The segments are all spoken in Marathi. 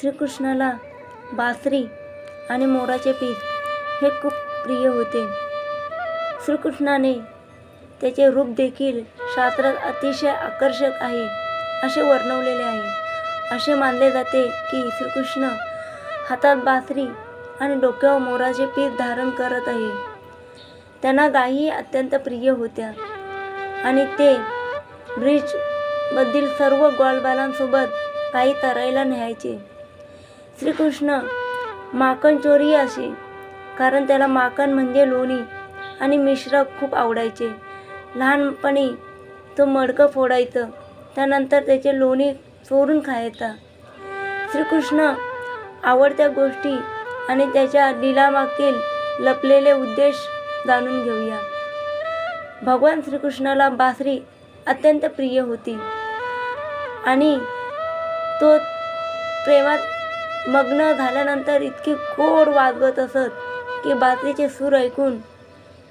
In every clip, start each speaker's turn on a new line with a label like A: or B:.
A: श्रीकृष्णाला बासरी आणि मोराचे पीठ हे खूप प्रिय होते. श्रीकृष्णाने त्याचे रूप देखील शास्त्रात अतिशय आकर्षक आहे असे वर्णवलेले आहे. असे मानले जाते की श्रीकृष्ण हातात बासरी आणि डोक्यावर मोराचे पीठ धारण करत आहे. त्यांना गायी अत्यंत प्रिय होत्या आणि ते ब्रिजमधील सर्व ग्वालबालांसोबत काही तरायला न्यायचे. श्रीकृष्ण माकण चोरी असे कारण त्याला माकण म्हणजे लोणी आणि मिश्र खूप आवडायचे. लहानपणी तो मडकं फोडायचं त्यानंतर त्याचे लोणी चोरून खायचा. श्रीकृष्ण आवडत्या गोष्टी आणि त्याच्या लीलामागील लपलेले उद्देश जाणून घेऊया. भगवान श्रीकृष्णाला बासरी अत्यंत प्रिय होती आणि तो प्रेमात मग्न झाल्यानंतर इतकी गोड वाजवत असत की बासरीचे सूर ऐकून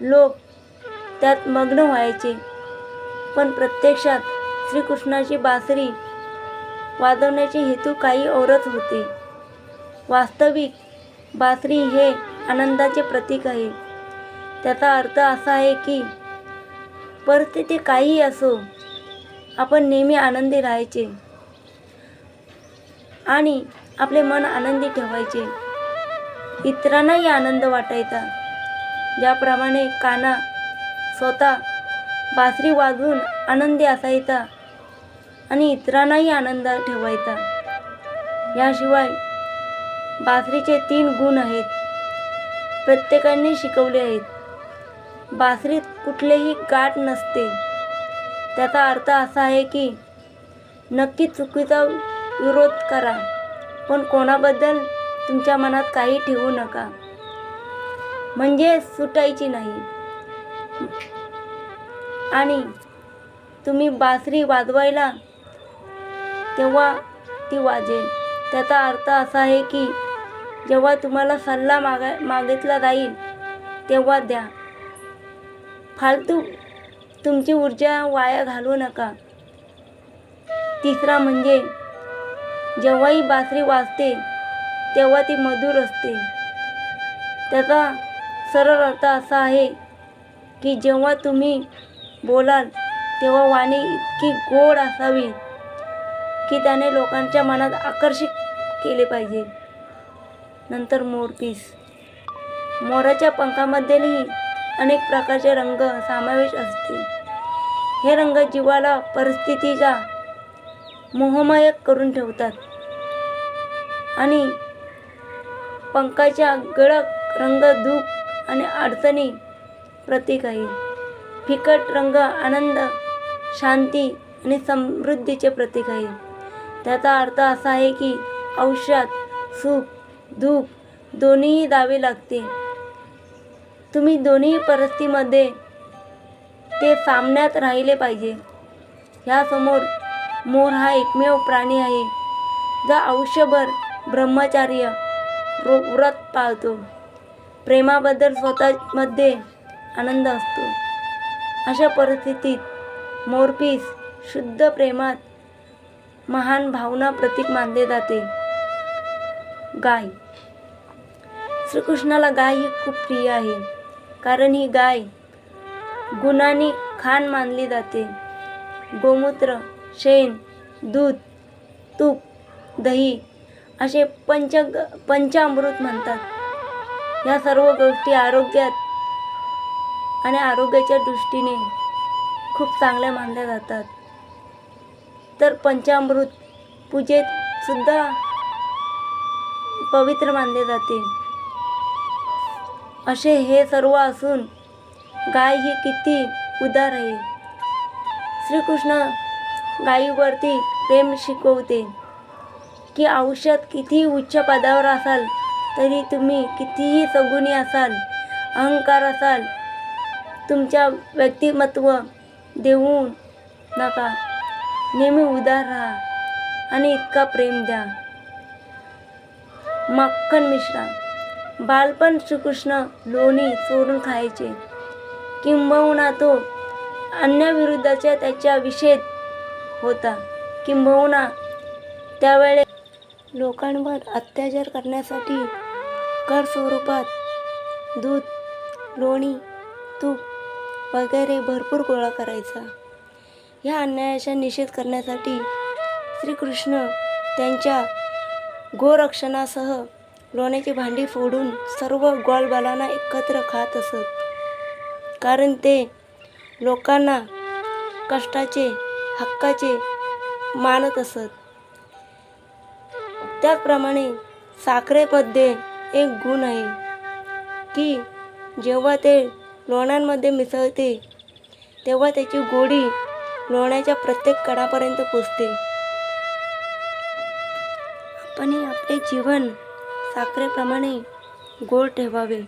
A: लोक त्यात मग्न व्हायचे. पण प्रत्यक्षात श्रीकृष्णाची बासरी वाजवण्याचे हेतू काही औरच होते. वास्तविक बासरी हे आनंदाचे प्रतीक आहे. त्याचा अर्थ असा आहे की परिस्थिती काहीही असो आपण नेहमी आनंदी राहायचे. आणि आपले मन आनंदी ठेवायचे. इतरांनाही आनंद वाटायचा. ज्याप्रमाणे काना स्वतः बासरी वाजवून आनंदी असायचा आणि इतरांनाही आनंद ठेवायचा. याशिवाय बासरीचे तीन गुण आहेत. प्रत्येकाने शिकवले आहेत. बासरीत कुठलेही गाठ नसते. त्याचा अर्थ असा आहे की नक्की चुकीचा विरोध करा. पण कोणाबद्दल तुमच्या मनात काही ठेवू नका. म्हणजे सुटायची नाही. आणि तुम्ही बासरी वाजवायला तेव्हा ती वाजेल. त्याचा अर्थ असा आहे की जेव्हा तुम्हाला सल्ला मागा मागितला जाईल तेव्हा द्या. फालतू तुमची ऊर्जा वाया घालवू नका. तिसरा म्हणजे जेव्हाही बासरी वाजते तेव्हा ती मधुर असते. त्याचा सरळ अर्थ असा आहे की जेव्हा तुम्ही बोलाल तेव्हा वाणी इतकी गोड असावी की त्याने लोकांच्या मनात आकर्षित केले पाहिजे. नंतर मोरपीस मोराच्या पंखामध्येही अनेक प्रकारचे रंग समावेश असते. हे रंग जीवाला परिस्थितीचा मोहमायक करून ठेवतात. आणि पंखाच्या गडक रंग दुःख आणि अडचणी प्रतीक आहे. फिकट रंग आनंद शांती आणि समृद्धीचे प्रतीक आहे. त्याचा अर्थ असा आहे की आयुष्यात सुख दुःख दोन्हीही दावे लागते. तुम्ही दोन्ही परिस्थितीमध्ये ते सामन्यात राहिले पाहिजे. ह्यासमोर मोर हा एकमेव प्राणी आहे. जो आयुष्यभर ब्रह्मचार्य व्रत पाळतो. प्रेमाबद्दल स्वतःमध्ये आनंद असतो. अशा परिस्थितीत मोरपीस शुद्ध प्रेमात महान भावना प्रतीक मानले जाते. गाय. श्रीकृष्णाला गाय ही खूप प्रिय आहे. कारण ही गाय गुणांनी खान मानली जाते. गोमूत्र शेण दूध तूप दही असे पंच पंचामृत म्हणतात. या सर्व गोष्टी आरोग्यात आणि आरोग्याच्या दृष्टीने खूप चांगल्या मानल्या जातात. तर पंचामृत पूजेत सुद्धा पवित्र मानले जाते. असे हे सर्व असून गाय ही किती उदार आहे. श्रीकृष्ण गायीवरती प्रेम शिकवते. की औषध कितीही उच्च पदावर असाल तरी तुम्ही कितीही सगुणी असाल अहंकार असाल तुमच्या व्यक्तिमत्व देऊ नका. नेहमी उदार राहा आणि इतका प्रेम द्या. मक्खन मिश्रा बालपण श्रीकृष्ण लोणी चोरून खायचे. किंबहुना तो अन्याविरुद्धच्या त्याच्या विषेद होता. किंबहुना त्यावेळे लोकांवर अत्याचार करण्यासाठी कर स्वरूपात दूध लोणी तूप वगैरे भरपूर गोळा करायचा. ह्या अन्यायाचा निषेध करण्यासाठी श्रीकृष्ण त्यांच्या गोरक्षणासह लोण्याची भांडी फोडून सर्व ग्वालबालांना एकत्र खात असत. कारण ते लोकांना कष्टाचे हक्काचे मानत असत. त्याचप्रमाणे साखरेमध्ये एक गुण आहे की जेव्हा ते लोणांमध्ये मिसळते तेव्हा त्याची गोडी लोण्याच्या प्रत्येक कणापर्यंत पोचते. आपण आपले जीवन साखरेप्रमाणे गोड ठेवावे.